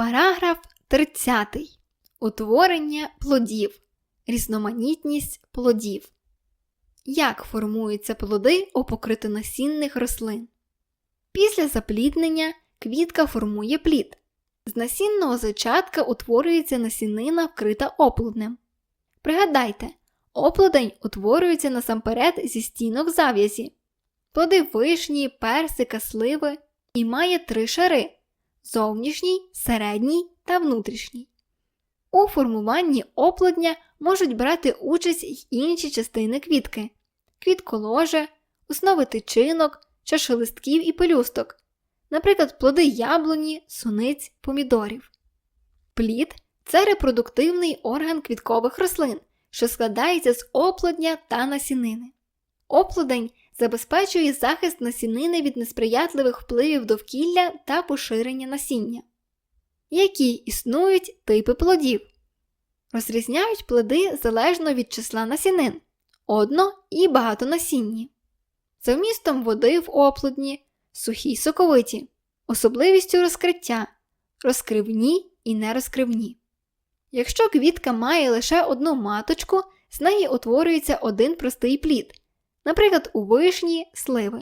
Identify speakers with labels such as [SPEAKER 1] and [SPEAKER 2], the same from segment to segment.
[SPEAKER 1] Параграф 30. Утворення плодів. Різноманітність плодів. Як формуються плоди у покритонасінних рослин? Після запліднення квітка формує плід. З насінного зачатка утворюється насінина, вкрита оплоднем. Пригадайте, оплодень утворюється насамперед зі стінок зав'язі. Плоди вишні, персика, сливи і має три шари зовнішній, середній та внутрішній. У формуванні оплодня можуть брати участь й інші частини квітки квітколоже, основи тичинок, чашелистків і пелюсток, наприклад, плоди яблуні, суниць, помідорів. Плід це репродуктивний орган квіткових рослин, що складається з оплодня та насінини. Оплодень забезпечує захист насінини від несприятливих впливів довкілля та поширення насіння. Які існують типи плодів? Розрізняють плоди залежно від числа насінин одно і багатонасінні, за вмістом води в оплодні, сухі соковиті, особливістю розкриття, розкривні і нерозкривні. Якщо квітка має лише одну маточку, з неї утворюється один простий плід, наприклад, у вишні сливи.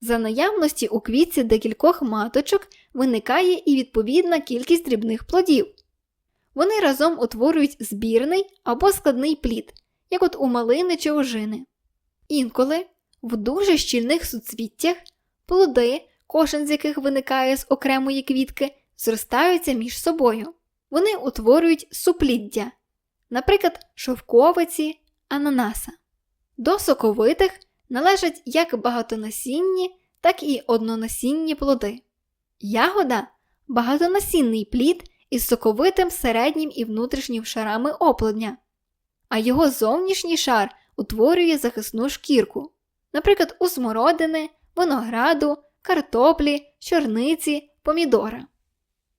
[SPEAKER 1] За наявності у квітці декількох маточок виникає і відповідна кількість дрібних плодів. Вони разом утворюють збірний або складний плід, як от у малини чи ожини. Інколи в дуже щільних суцвіттях плоди, кожен з яких виникає з окремої квітки, зростаються між собою. Вони утворюють супліддя, наприклад, шовковиці, ананаса. До соковитих належать як багатонасінні, так і однонасінні плоди. Ягода багатонасінний плід із соковитим середнім і внутрішнім шарами оплодня, а його зовнішній шар утворює захисну шкірку, наприклад, у смородини, винограду, картоплі, чорниці, помідора.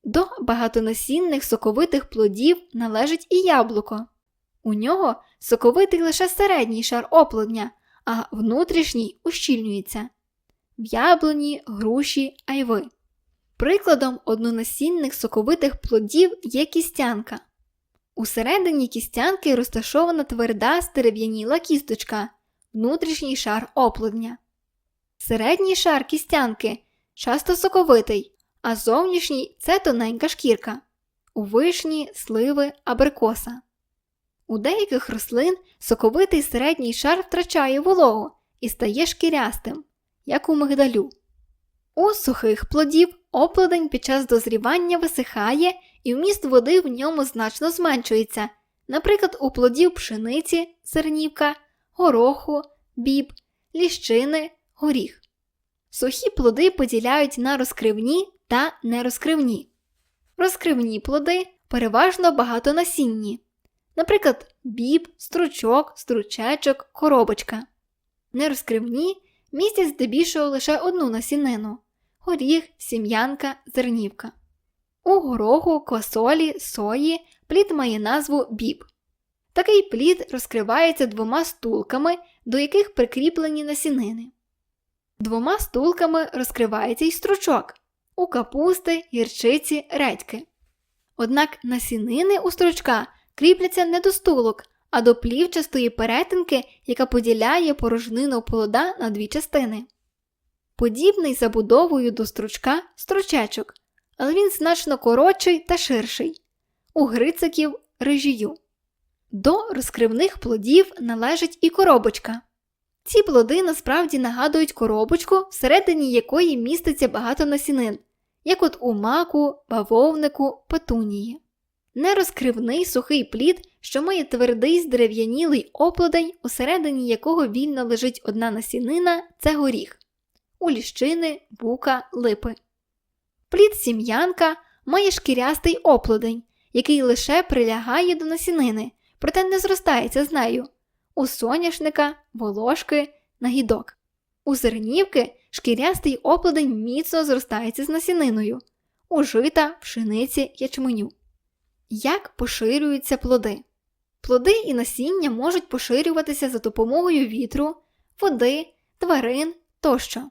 [SPEAKER 1] До багатонасінних соковитих плодів належить і яблуко. У нього соковитий лише середній шар оплодня, а внутрішній ущільнюється в яблуні, груші, айви. Прикладом однонасінних соковитих плодів є кістянка. Усередині кістянки розташована тверда стерев'яніла кісточка, внутрішній шар оплодня. Середній шар кістянки часто соковитий, а зовнішній це тоненька шкірка. У вишні, сливи, абрикоса. У деяких рослин соковитий середній шар втрачає вологу і стає шкірястим, як у мигдалю. У сухих плодів оплодень під час дозрівання висихає і вміст води в ньому значно зменшується, наприклад, у плодів пшениці, зернівка, гороху, біб, ліщини, горіх. Сухі плоди поділяють на розкривні та нерозкривні. Розкривні плоди переважно багатонасінні, наприклад, біб, стручок, стручечок, коробочка. Нерозкривні містять здебільшого лише одну насінину горіх, сім'янка, зернівка. У гороху, квасолі, сої плід має назву біб. Такий плід розкривається двома стулками, до яких прикріплені насінини. Двома стулками розкривається й стручок у капусти, гірчиці, редьки. Однак насінини у стручка кріпляться не до стулок, а до плівчастої перетинки, яка поділяє порожнину плода на дві частини. Подібний забудовою до стручка стручечок, але він значно коротший та ширший, у грициків рижію. До розкривних плодів належить і коробочка. Ці плоди насправді нагадують коробочку, всередині якої міститься багато насінин, як от у маку, бавовнику, петунії. Нерозкривний сухий плід, що має твердий здерев'янілий оплодень, усередині якого вільно лежить одна насінина це горіх, у ліщини, бука, липи. Плід сім'янка має шкірястий оплодень, який лише прилягає до насінини, проте не зростається з нею. У соняшника, волошки, нагідок. У зернівки шкірястий оплодень міцно зростається з насіниною, у жита, пшениці, ячменю. Як поширюються плоди? Плоди і насіння можуть поширюватися за допомогою вітру, води, тварин тощо.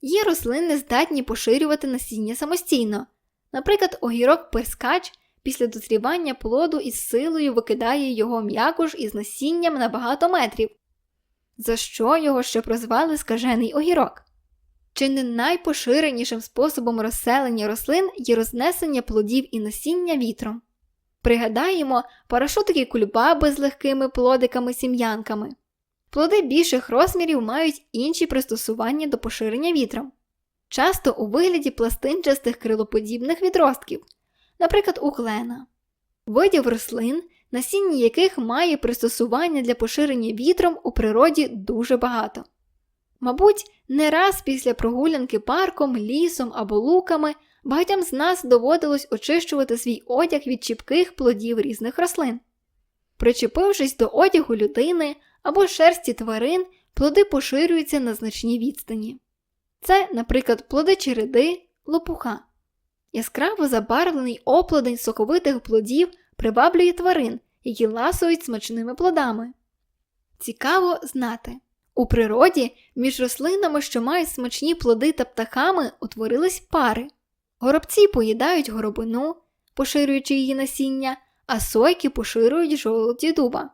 [SPEAKER 1] Є рослини здатні поширювати насіння самостійно, Наприклад, огірок перскач після дозрівання плоду із силою викидає його м'якуш із насінням на багато метрів, за що його ще прозвали скажений огірок. Чи не найпоширенішим способом розселення рослин є рознесення плодів і насіння вітром? Пригадаємо парашутики кульбаби з легкими плодиками-сім'янками. Плоди більших розмірів мають інші пристосування до поширення вітром, часто у вигляді пластинчастих крилоподібних відростків, наприклад, у клена, видів рослин, насіння яких має пристосування для поширення вітром у природі дуже багато. Мабуть, не раз після прогулянки парком, лісом або луками багатьом з нас доводилось очищувати свій одяг від чіпких плодів різних рослин. Причепившись до одягу людини або шерсті тварин, плоди поширюються на значній відстані. Це, наприклад, плоди череди, лопуха. Яскраво забарвлений оплодень соковитих плодів приваблює тварин, які ласують смачними плодами. Цікаво знати. У природі між рослинами, що мають смачні плоди та птахами, утворились пари. Горобці поїдають горобину, поширюючи її насіння, а сойки поширюють жолуді дуба.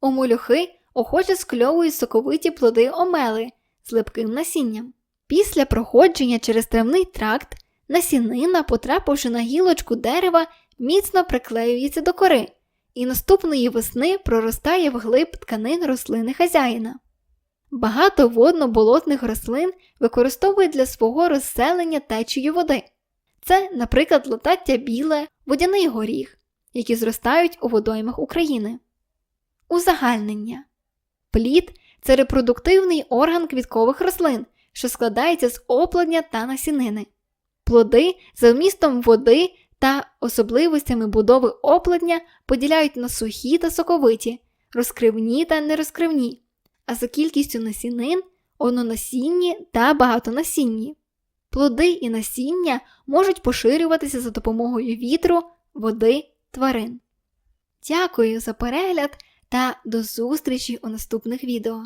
[SPEAKER 1] Омолюхи охоче скльовують соковиті плоди омели з липким насінням. Після проходження через травний тракт насінина, потрапивши на гілочку дерева, міцно приклеюється до кори і наступної весни проростає вглиб тканин рослини хазяїна. Багато водно-болотних рослин використовують для свого розселення течію води. Це, наприклад, латаття біле, водяний горіх, які зростають у водоймах України. Узагальнення. Плід це репродуктивний орган квіткових рослин, що складається з оплодня та насінини. Плоди за вмістом води та особливостями будови оплодня поділяють на сухі та соковиті, розкривні та нерозкривні, а за кількістю насінин однонасінні та багатонасінні. Плоди і насіння можуть поширюватися за допомогою вітру, води, тварин. Дякую за перегляд та до зустрічі у наступних відео.